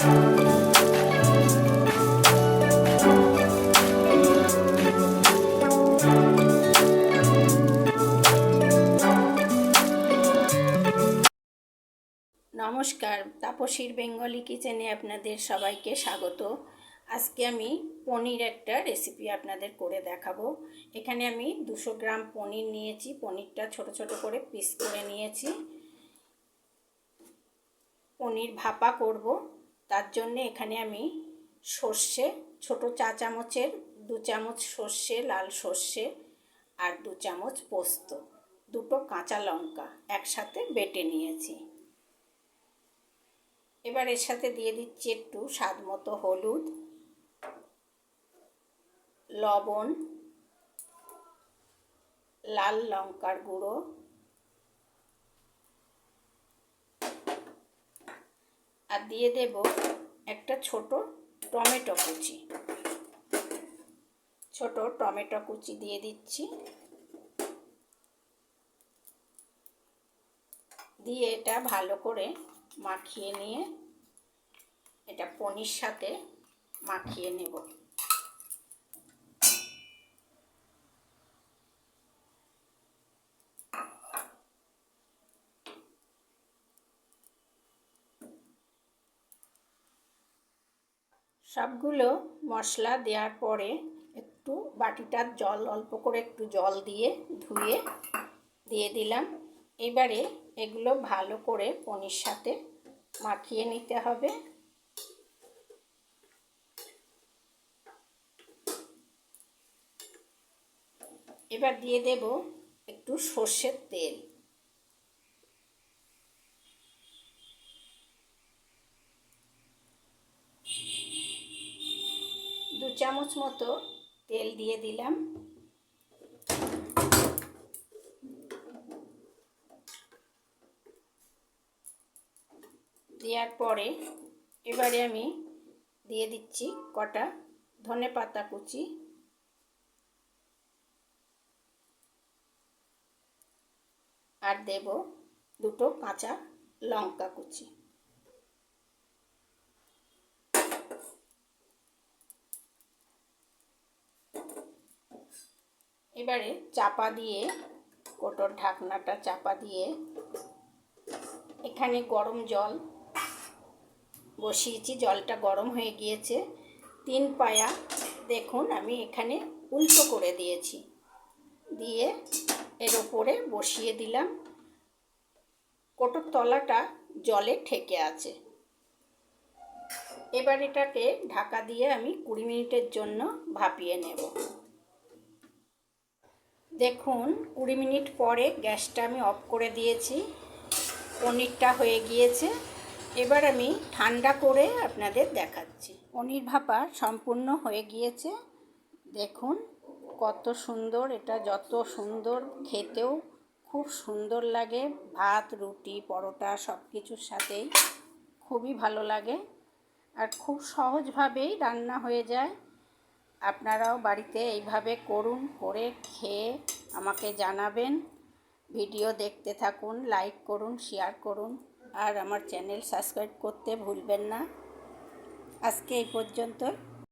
নমস্কার, তাপসীর বেঙ্গলি কিচেনে আপনাদের সবাইকে স্বাগত। আজকে আমি পনির একটা রেসিপি আপনাদের করে দেখাবো। এখানে আমি দুশো গ্রাম পনির নিয়েছি, পনিরটা ছোট ছোট করে পিস করে নিয়েছি। পনির ভাপা করব। তার জন্য এখানে আমি সর্ষে, ছোট চা চামচের দু চামচ সর্ষে, লাল সর্ষে আর দু চামচ পোস্ত। দুটো কাঁচা লঙ্কা একসাথে বেটে নিয়েছি। এবার এর সাথে দিয়ে দিচ্ছি একটু স্বাদ মতো হলুদ, লবণ, লাল লঙ্কার গুঁড়ো আর দিয়ে দেব একটা ছোট টমেটো কুচি। ছোট টমেটো কুচি দিয়ে দিচ্ছি। দিয়ে এটা ভালো করে মাখিয়ে নিয়ে এটা পনির সাথে মাখিয়ে নেব। সবগুলো মশলা দেওয়ার পরে একটু বাটিটার জল, অল্প করে একটু জল দিয়ে ধুয়ে দিয়ে দিলাম। এবারে এগুলো ভালো করে পনির সাথে মাখিয়ে নিতে হবে। এবার দিয়ে দেব একটু সর্ষের তেল দু চামচ মতো তেল দিয়ে দিলাম। দেওয়ার পরে এবারে আমি দিয়ে দিচ্ছি কটা ধনে পাতা কুচি। আর দেব দুটো কাঁচা লঙ্কা কুচি। এবারে চাপা দিয়ে, কোটোর ঢাকনাটা চাপা দিয়ে এখানে গরম জল বসিয়েছি। জলটা গরম হয়ে গিয়েছে। তিন পায়া দেখুন আমি এখানে উল্টো করে দিয়েছি। দিয়ে এর ওপরে বসিয়ে দিলাম। কোটোর তলাটা জলে ঠেকে আছে। এবার এটাকে ঢাকা দিয়ে আমি কুড়ি মিনিটের জন্য ভাপিয়ে নেব। দেখুন, কুড়ি মিনিট পরে গ্যাসটা আমি অফ করে দিয়েছি। পনিরটা হয়ে গিয়েছে। এবার আমি ঠান্ডা করে আপনাদের দেখাচ্ছি। পনির ভাপা সম্পূর্ণ হয়ে গিয়েছে। দেখুন, কত সুন্দর, এটা যত সুন্দর খেতেও খুব সুন্দর লাগে। ভাত, রুটি, পরোটা সব কিছুর সাথেই খুবই ভালো লাগে। আর খুব সহজভাবেই রান্না হয়ে যায়। আপনারাও বাড়িতে এইভাবে করুন, করে খেয়ে আমাকে জানাবেন। ভিডিও দেখতে থাকুন, লাইক করুন, শেয়ার করুন, আর আমার চ্যানেল সাবস্ক্রাইব করতে ভুলবেন না। আজকে এই পর্যন্ত